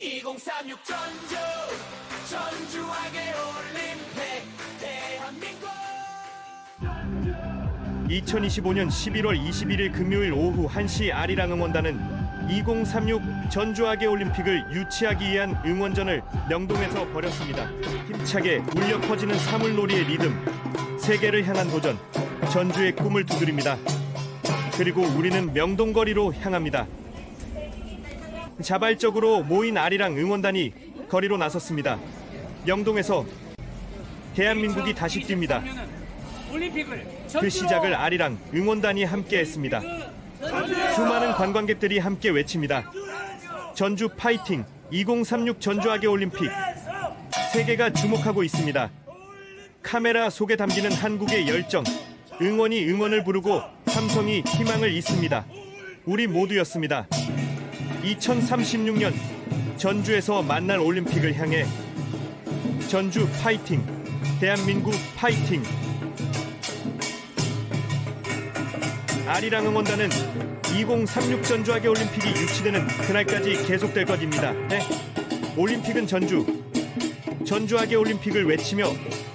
2036 전주 전주하게 올림픽 대한민국 2025년 11월 21일 금요일 오후 1시 아리랑 응원단은 2036 전주아계 올림픽을 유치하기 위한 응원전을 명동에서 벌였습니다. 힘차게 울려 퍼지는 사물놀이의 리듬, 세계를 향한 도전, 전주의 꿈을 두드립니다. 그리고 우리는 명동거리로 향합니다. 자발적으로 모인 아리랑 응원단이 거리로 나섰습니다. 명동에서 대한민국이 다시 뜁니다. 그 시작을 아리랑 응원단이 함께 했습니다. 수많은 관광객들이 함께 외칩니다. 전주 파이팅 2036 전주아계 올림픽 세계가 주목하고 있습니다. 카메라 속에 담기는 한국의 열정, 응원이 응원을 부르고 삼성이 희망을 잇습니다. 우리 모두였습니다. 2036년 전주에서 만날 올림픽을 향해 전주 파이팅, 대한민국 파이팅. 아리랑 응원단은 2036 전주아계 올림픽이 유치되는 그날까지 계속될 것입니다. 네. 올림픽은 전주. 전주아계 올림픽을 외치며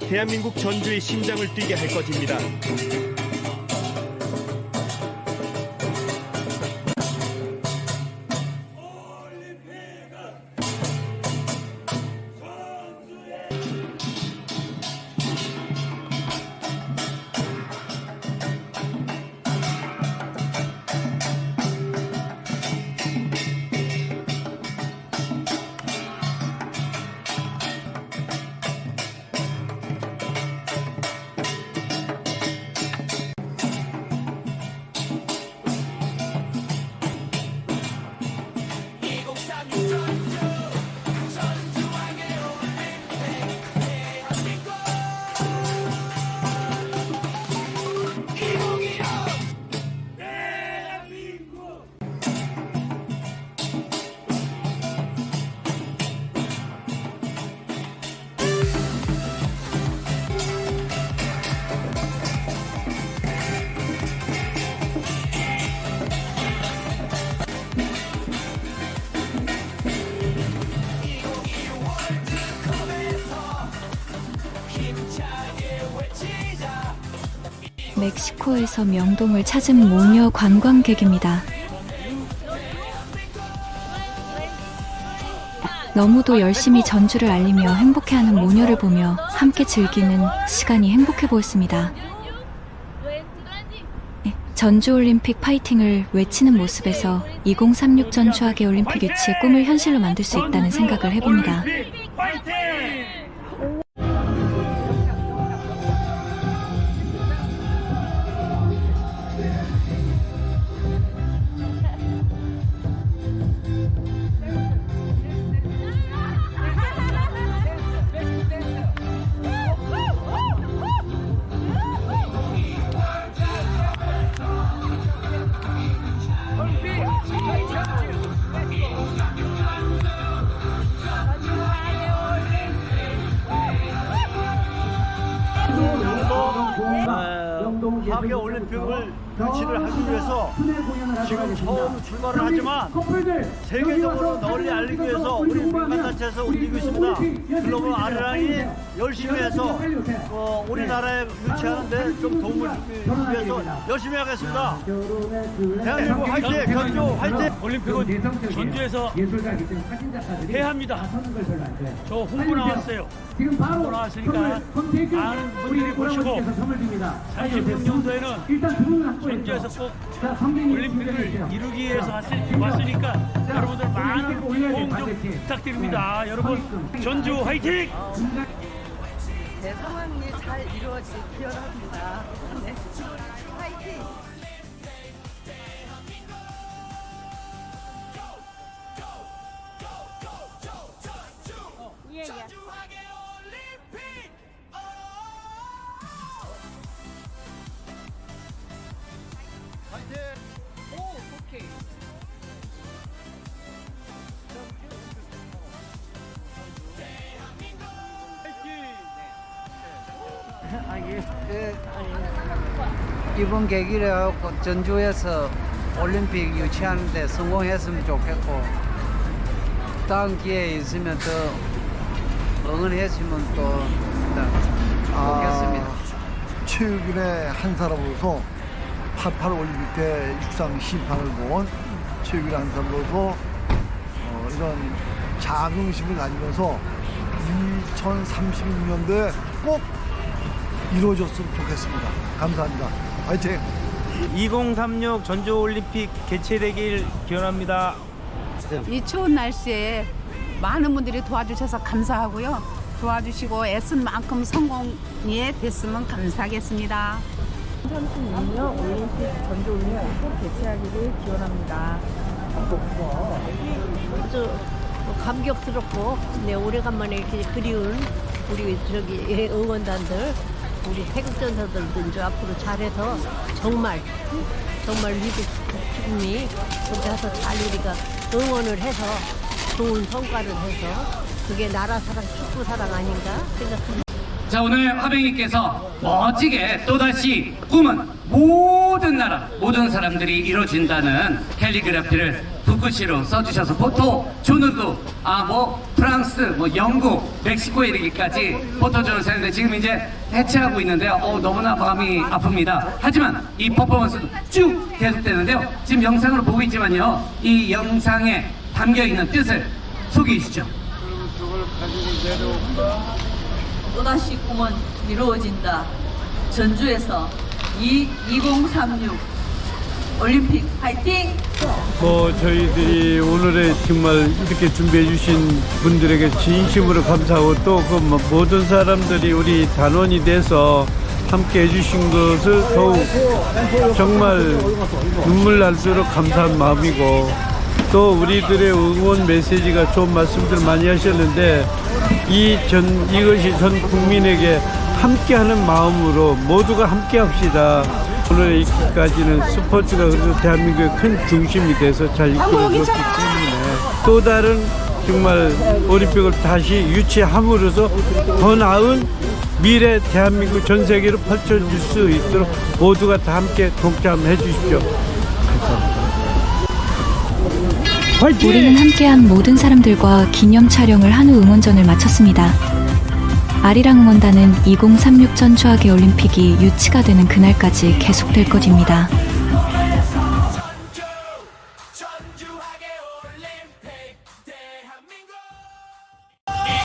대한민국 전주의 심장을 뛰게 할 것입니다. 멕시코에서 명동을 찾은 모녀 관광객입니다. 너무도 열심히 전주를 알리며 행복해하는 모녀를 보며 함께 즐기는 시간이 행복해 보였습니다. 네, 전주올림픽 파이팅을 외치는 모습에서 2036 전주하계 올림픽 유치의 꿈을 현실로 만들 수 있다는 생각을 해봅니다. 올림픽을 유치를 하기 위해서 지금 처음 출발을 하지만 세계적으로 널리 알리기 위해서 우리 민간단체에서 움직이고 있습니다. 글로벌 아리랑이 열심히 해서 어, 우리나라에 유치하는데 좀 도움을 주기 위해서 열심히 하겠습니다. 대한민국 화이팅! 전주 화이팅! 올림픽은 전주에서 해야 합니다. 저 홍보 나왔어요. 홍보 나왔으니까 많은 분들이 보시고 36년도에는 전주에서 꼭 올림픽을 이루기 위해서 왔으- 왔으니까 여러분들 많은 호응 좀 부탁드립니다. 여러분 전주 화이팅! 제 상황이 잘 이루어지길 합니다. 네. 이번 계기를 갖고 전주에서 올림픽 유치하는데 성공했으면 좋겠고 다음 기회에 있으면 또 응원해 주면 또 좋겠습니다. 체육인의 한 사람으로서 88 올림픽 때 육상 심판을 본 체육인의 한 사람으로서 어, 이런 자긍심을 가지면서 2036년도에 꼭 이루어졌으면 좋겠습니다. 감사합니다. 화이팅! 2036 전주올림픽 개최되길 기원합니다. 이 추운 날씨에 많은 분들이 도와주셔서 감사하고요. 도와주시고 애쓴 만큼 성공이 됐으면 감사하겠습니다. 36년 올림픽 전주올림픽 꼭 개최하기를 기원합니다. 아주 감격스럽고 네, 오래간만에 이렇게 그리운 우리 저기 응원단들 우리 태극 전사들도 이제 앞으로 잘해서 정말 정말 미국 국민이 거기서 잘 우리가 응원을 해서 좋은 성과를 해서 그게 나라 사랑 축구 사랑 아닌가 생각합니다. 자 오늘 화백님께서 멋지게 또다시 꿈은 모든 나라 모든 사람들이 이루어진다는 캘리그라피를 붓글씨로 써주셔서 포토 존우도 아 뭐 프랑스 뭐 영국 멕시코에 이르기까지 포토 존을 썼는데 지금 이제 해체하고 있는데요. 어, 너무나 마음이 아픕니다. 하지만 이 퍼포먼스도 쭉 계속되는데요. 지금 영상으로 보고 있지만요. 이 영상에 담겨있는 뜻을 소개해 주시죠. 또다시 꿈은 이루어진다. 전주에서 2, 2036 올림픽 파이팅! 뭐 저희들이 오늘에 정말 이렇게 준비해 주신 분들에게 진심으로 감사하고 또 그 모든 사람들이 우리 단원이 돼서 함께 해주신 것을 더욱 정말 눈물 날수록 감사한 마음이고 또 우리들의 응원 메시지가 좋은 말씀들 많이 하셨는데 이 전 이것이 전 국민에게 함께하는 마음으로 모두가 함께 합시다. 오늘 이기까지는 스포츠가 그래도 대한민국의 큰 중심이 돼서 잘 이끌어졌기 때문에 또 다른 정말 올림픽을 다시 유치함으로써 더 나은 미래 대한민국 전 세계로 펼쳐질 수 있도록 모두가 다 함께 동참해 주십시오. 화이팅! 우리는 함께한 모든 사람들과 기념 촬영을 한 후 응원전을 마쳤습니다. 아리랑 응원단은 2036 전주하계 올림픽이 유치가 되는 그날까지 계속될 것입니다.